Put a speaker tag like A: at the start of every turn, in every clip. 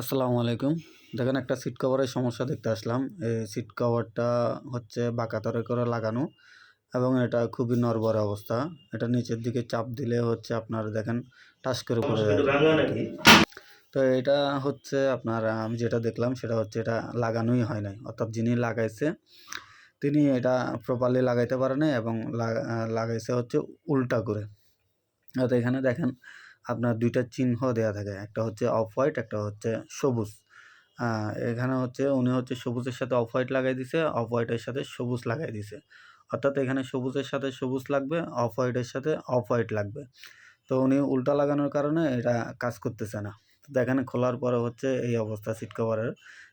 A: আসসালামু আলাইকুম। দেখেন একটা সিট কভারের সমস্যা দেখতে আসলাম। এই সিট কভারটা হচ্ছে বাঁকাতরে করে লাগানো এবং এটা খুবই নরবর অবস্থা। এটা নিচের দিকে চাপ দিলে হচ্ছে আপনার দেখেন টাস করে পড়ে যায়। তো এটা হচ্ছে আপনার আমি যেটা দেখলাম সেটা হচ্ছে এটা লাগানোই হয় নাই। অর্থাৎ যিনি লাগাইছে তিনি এটা প্রপারলি লাগাইতে পারে নাই এবং লাগাইছে হচ্ছে উল্টা করে। অর্থাৎ এখানে দেখেন আপনার দুইটা চিহ্ন দেওয়া থাকে। একটা হচ্ছে অফ হোয়াইট একটা হচ্ছে সবুজ। এখানে হচ্ছে উনি হচ্ছে সবুজের সাথে অফ হোয়াইট লাগাই দিছে অফ হোয়াইটের সাথে সবুজ লাগাই দিছে। অর্থাৎ এখানে সবুজের সাথে সবুজ লাগবে অফ হোয়াইটের সাথে অফ হোয়াইট লাগবে। তো উনি উল্টা লাগানোর কারণে এটা কাজ করতেছে না। দেখেন খোলার পরে হচ্ছে এই অবস্থা সিট কভারের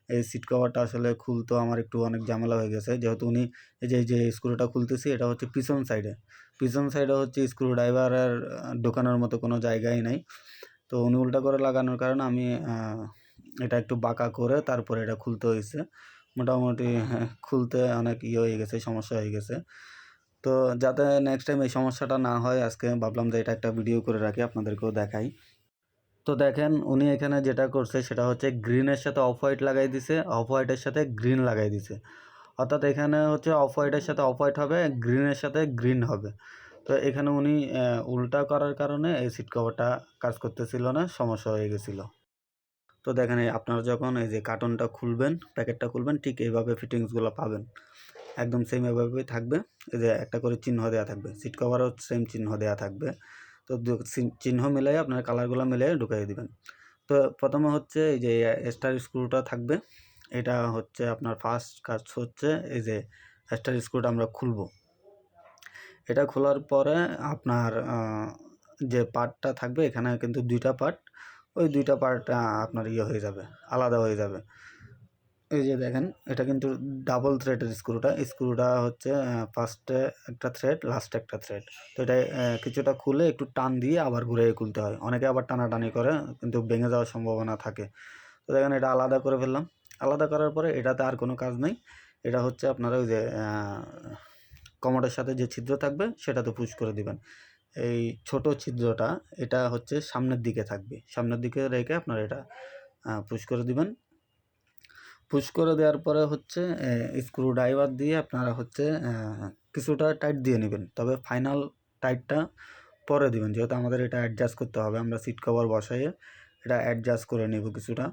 A: এই সিট কভারটা আসলে খুলতো আমার একটু অনেক ঝামেলা হয়ে গেছে। যেহেতু উনি এই যে যে স্ক্রুটা খুলতেছি, এটা হচ্ছে পিছন সাইডে পিছন সাইডে হচ্ছে স্ক্রু ড্রাইভারের ঢোকানোর মতো কোনো জায়গাই নাই। তো উনি উল্টা করে লাগানোর কারণে আমি এটা একটু বাঁকা করে তারপরে এটা খুলতে হয়েছে। মোটামুটি, খুলতে অনেক ইয়ে হয়ে গেছে, সমস্যা হয়ে গেছে। তো যাতে নেক্সট টাইম এই সমস্যাটা না হয়, আজকে ভাবলাম যে এটা একটা ভিডিও করে রাখি, আপনাদেরকেও দেখাই। তো দেখেন উনি এখানে যেটা করছে সেটা হচ্ছে গ্রিনের সাথে অফ হোয়াইট লাগাই দিছে, অফ হোয়াইটের সাথে গ্রিন লাগাই দিছে। অর্থাৎ এখানে হচ্ছে অফ হোয়াইটের সাথে অফ হোয়াইট হবে, গ্রিনের সাথে গ্রিন হবে। তো এখানে উনি উল্টা করার কারণে এই সিট কভারটা কাজ করতেছিল না, সমস্যা হয়ে গেছিল। তো দেখেন আপনারা যখন এই যে কার্টনটা খুলবেন, প্যাকেটটা খুলবেন, ঠিক এইভাবে ফিটিংসগুলো পাবেন। একদম সেম এভাবেই থাকবে। এই যে একটা করে চিহ্ন দেওয়া থাকবে, সিট কভারও সেম চিহ্ন দেওয়া থাকবে। তো চিহ্ন মিলাই আপনার কালারগুলো মিলাই ঢুকাই দিবেন। তো প্রথমে হচ্ছে এই যে স্টার স্ক্রুটা থাকবে, এটা হচ্ছে আপনার ফার্স্ট কাজ হচ্ছে এই যে স্টার স্ক্রুটা আমরা খুলবো। এটা খোলার পরে আপনার যে পার্টটা থাকবে এখানে কিন্তু দুইটা পার্ট, ওই দুইটা পার্ট আপনার ইয়ে হয়ে যাবে, আলাদা হয়ে যাবে। এই যে দেখেন, এটা কিন্তু ডাবল থ্রেডের স্ক্রুটা স্ক্রুটা হচ্ছে ফার্স্টে একটা থ্রেড লাস্টে একটা থ্রেড তো এটা কিছুটা খুলে একটু টান দিয়ে আবার ঘুরে খুলতে হয়। অনেকে আবার টানাটানি করে, কিন্তু ভেঙে যাওয়ার সম্ভাবনা থাকে। তো দেখেন, এটা আলাদা করে ফেললাম। আলাদা করার পরে এটাতে আর কোনো কাজ নেই। এটা হচ্ছে আপনারা ওই যে কমোডের সাথে যে ছিদ্র থাকবে, সেটাতে পুশ করে দিবেন। এই ছোট ছিদ্রটা, এটা হচ্ছে সামনের দিকে থাকবে। সামনের দিকে রেখে আপনারা এটা পুশ করে দিবেন। পুশ করে দেওয়ার পরে হচ্ছে স্ক্রু ড্রাইভার দিয়ে আপনারা হচ্ছে কিছুটা টাইট দিয়ে নেবেন। তবে ফাইনাল টাইটটা পরে দিবেন। যেহেতু আমাদের এটা অ্যাডজাস্ট করতে হবে, আমরা সিট কভার বসাইয়ে এটা অ্যাডজাস্ট করে নেব কিছুটা।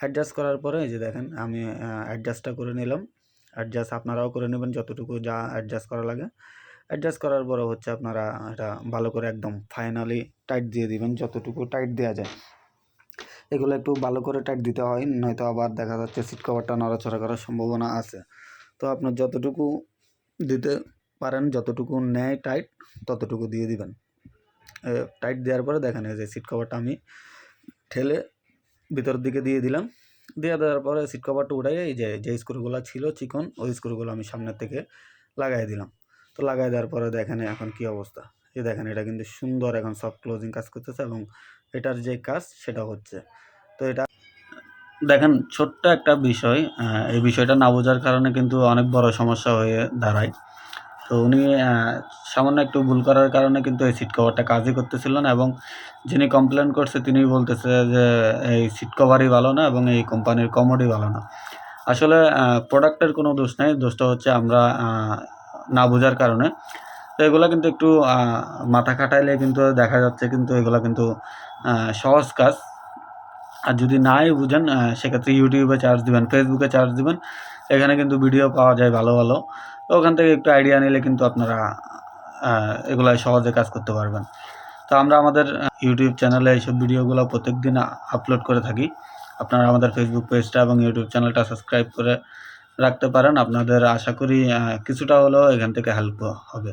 A: অ্যাডজাস্ট করার পরে এই যে দেখেন, আমি অ্যাডজাস্টটা করে নিলাম। অ্যাডজাস্ট আপনারাও করে নেবেন, যতটুকু যা অ্যাডজাস্ট করা লাগে। অ্যাডজাস্ট করার পরে হচ্ছে আপনারা এটা ভালো করে একদম ফাইনালি টাইট দিয়ে দিবেন, যতটুকু টাইট দেওয়া যায়। এগুলো একটু ভালো করে টাইট দিতে হয়, নয়তো আবার দেখা যাচ্ছে সিট কভারটা নড়াচড়া করার সম্ভাবনা আছে। তো আপনার যতটুকু দিতে পারেন, যতটুকু নেয় টাইট ততটুকু দিয়ে দিবেন। টাইট দেওয়ার পরে দেখেন এই যে সিট কভারটা আমি ঠেলে ভিতরের দিকে দিয়ে দিলাম। দিয়ে দেওয়ার পরে সিট কভারটা উঠাই এই যে যে স্ক্রুগুলো ছিল চিকন, ওই স্ক্রুগুলো আমি সামনের থেকে লাগাই দিলাম। তো লাগাই দেওয়ার পরে দেখেন এখন কি অবস্থা। এই দেখেন এটা কিন্তু সুন্দর এখন সফট ক্লোজিং কাজ করতেছে এবং এটার যে কাজ সেটা হচ্ছে। তো এটা দেখেন, ছোট্ট একটা বিষয় এই বিষয়টা না বোঝার কারণে কিন্তু অনেক বড় সমস্যা হয়ে দাঁড়ায়। তো উনি সামান্য একটু ভুল করার কারণে কিন্তু এই সিট কভারটা কাজই করতেছিল না এবং যিনি কমপ্লেন করছে তিনি বলতেছে যে, এই সিট কভারই ভালো না এবং এই কোম্পানির কমোডই ভালো না। আসলে প্রোডাক্টের কোনো দোষ নেই। দোষটা হচ্ছে আমরা না বোঝার কারণে। তো এগুলো কিন্তু একটু মাথা খাটাইলে কিন্তু দেখা যাচ্ছে কিন্তু এগুলো কিন্তু সহজ কাজ। আর যদি নাই বুঝেন সেক্ষেত্রে ইউটিউবে চার্জ দিবেন ফেসবুকে চার্জ দিবেন। এখানে কিন্তু ভিডিও পাওয়া যায় ভালো ভালো। তো ওখান থেকে একটু আইডিয়া নিলে কিন্তু আপনারা এগুলো সহজে কাজ করতে পারবেন। তো আমরা আমাদের ইউটিউব চ্যানেলে এইসব ভিডিওগুলো প্রত্যেক দিন আপলোড করে থাকি। আপনারা আমাদের ফেসবুক পেজটা এবং ইউটিউব চ্যানেলটা সাবস্ক্রাইব করে রাখতে পারেন। আপনাদের আশা করি কিছুটা হলেও এখান থেকে হেল্প হবে।